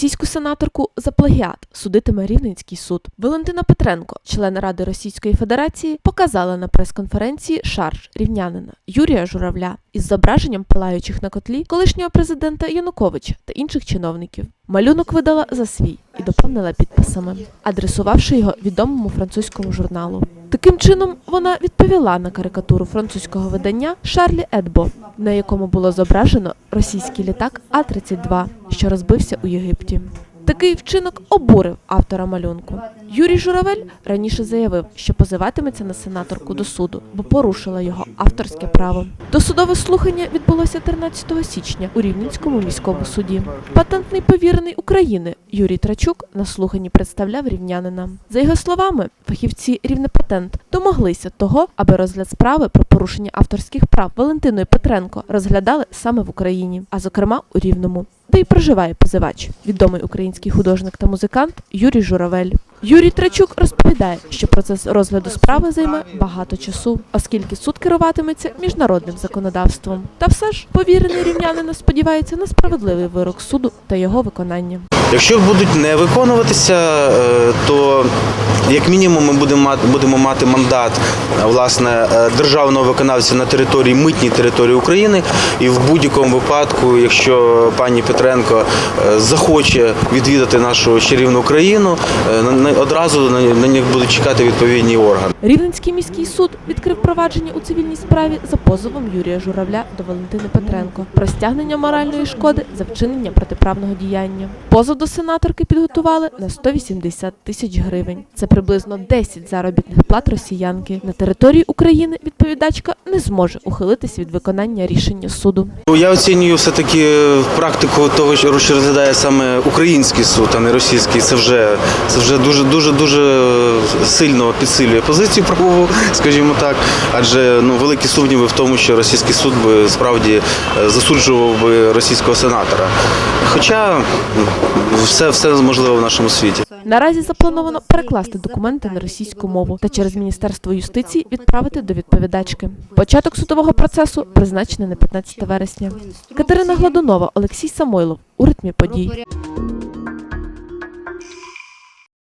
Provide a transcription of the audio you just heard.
Російську сенаторку за плагіат судитиме Рівненський суд. Валентина Петренко, член Ради Російської Федерації, показала на прес-конференції шарж рівнянина Юрія Журавля із зображенням палаючих на котлі колишнього президента Януковича та інших чиновників. Малюнок видала за свій і доповнила підписами, адресувавши його відомому французькому журналу. Таким чином вона відповіла на карикатуру французького видання Шарлі Едбо, на якому було зображено російський літак А-32, що розбився у Єгипті. Такий вчинок обурив автора малюнку. Юрій Журавель раніше заявив, що позиватиметься на сенаторку до суду, бо порушила його авторське право. Досудове слухання відбулося 13 січня у Рівненському міському суді. Патентний повірений України Юрій Трачук на слуханні представляв рівнянина. За його словами, фахівці рівнепатент домоглися того, аби розгляд справи про порушення авторських прав Валентиною Петренко розглядали саме в Україні, а зокрема у Рівному де й проживає позивач, відомий український художник та музикант Юрій Журавель. Юрій Трачук розповідає, що процес розгляду справи займе багато часу, оскільки суд керуватиметься міжнародним законодавством. Та все ж повірений рівнянина сподівається на справедливий вирок суду та його виконання. Якщо будуть не виконуватися, е, то як мінімум ми будемо мати, мандат е, власне е, державного виконавця на території митній території України. І в будь-якому випадку, якщо пані Петренко захоче відвідати нашу чарівну країну, одразу на них будуть чекати відповідні органи. Рівненський міський суд відкрив провадження у цивільній справі за позовом Юрія Журавля до Валентини Петренко про стягнення моральної шкоди за вчинення протиправного діяння. Позов до сенаторки підготували на 180 тисяч гривень. Це приблизно 10 заробітних плат росіянки. На території України відповідачка не зможе ухилитись від виконання рішення суду. Я оцінюю все-таки практику того, що розглядає саме український суд, а не російський. Це вже це вже дуже дуже дуже сильно підсилює позицію правову, скажімо так. Адже ну великі сумніви в тому, що російський суд би справді е, засуджував би російського сенатора. Хоча все, все можливо в нашому світі. Наразі заплановано перекласти документи на російську мову та через Міністерство юстиції відправити до відповідачки. Початок судового процесу призначений на 15 вересня. Катерина Гладунова, Олексій Самойлов у ритмі подій.